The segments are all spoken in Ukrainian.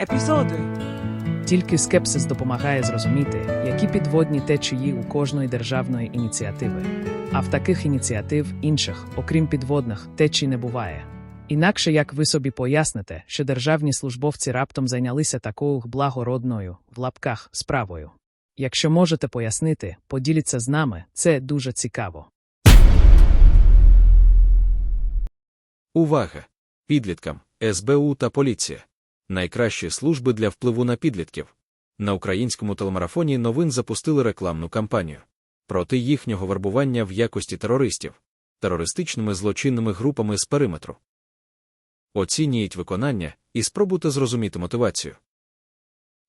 Епізоди. Тільки скепсис допомагає зрозуміти, які підводні течії у кожної державної ініціативи. А в таких ініціатив інших, окрім підводних, течій не буває. Інакше як ви собі поясните, що державні службовці раптом зайнялися такою благородною в лапках справою. Якщо можете пояснити, поділіться з нами, це дуже цікаво. Увага! Підліткам, СБУ та поліція. Найкращі служби для впливу на підлітків. На українському телемарафоні новин запустили рекламну кампанію проти їхнього вербування в якості терористів, терористичними злочинними групами з периметру. Оцінюють виконання і спробуйте зрозуміти мотивацію.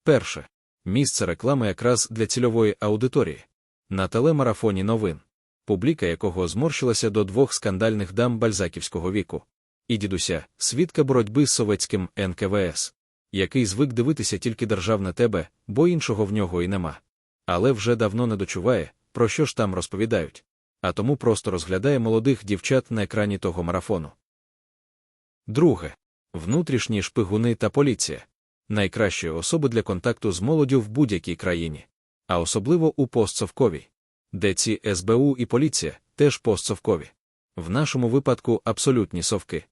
Перше. Місце реклами якраз для цільової аудиторії. На телемарафоні новин, публіка якого зморщилася до двох скандальних дам бальзаківського віку і дідуся, свідка боротьби з совєтським НКВС, який звик дивитися тільки державне тебе, бо іншого в нього і нема. Але вже давно не дочуває, про що ж там розповідають, а тому просто розглядає молодих дівчат на екрані того марафону. Друге. Внутрішні шпигуни та поліція найкращі особи для контакту з молоддю в будь-якій країні, а особливо у постсовковій, де ці СБУ і поліція теж постсовкові. В нашому випадку абсолютні совки.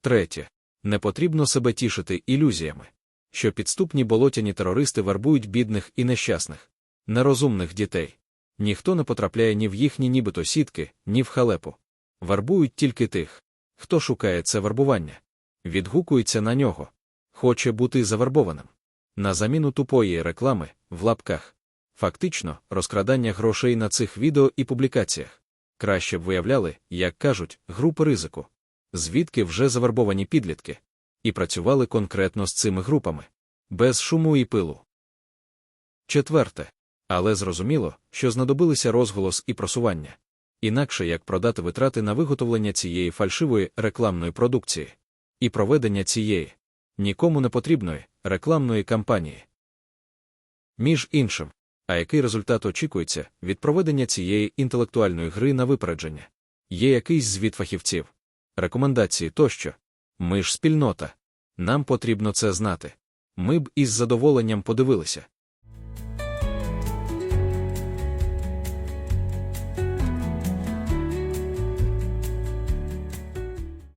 Третє. Не потрібно себе тішити ілюзіями, що підступні болотяні терористи вербують бідних і нещасних, нерозумних дітей. Ніхто не потрапляє ні в їхні нібито сітки, ні в халепу. Вербують тільки тих, хто шукає це вербування, відгукується на нього, хоче бути завербованим. На заміну тупої реклами в лапках. Фактично, розкрадання грошей на цих відео і публікаціях. Краще б виявляли, як кажуть, групи ризику, звідки вже завербовані підлітки, і працювали конкретно з цими групами, без шуму і пилу. Четверте. Але зрозуміло, що знадобилися розголос і просування. Інакше як продати витрати на виготовлення цієї фальшивої рекламної продукції і проведення цієї нікому не потрібної рекламної кампанії. Між іншим, а який результат очікується від проведення цієї інтелектуальної гри на випередження? Є якийсь звіт фахівців, рекомендації тощо. Ми ж спільнота. Нам потрібно це знати. Ми б із задоволенням подивилися.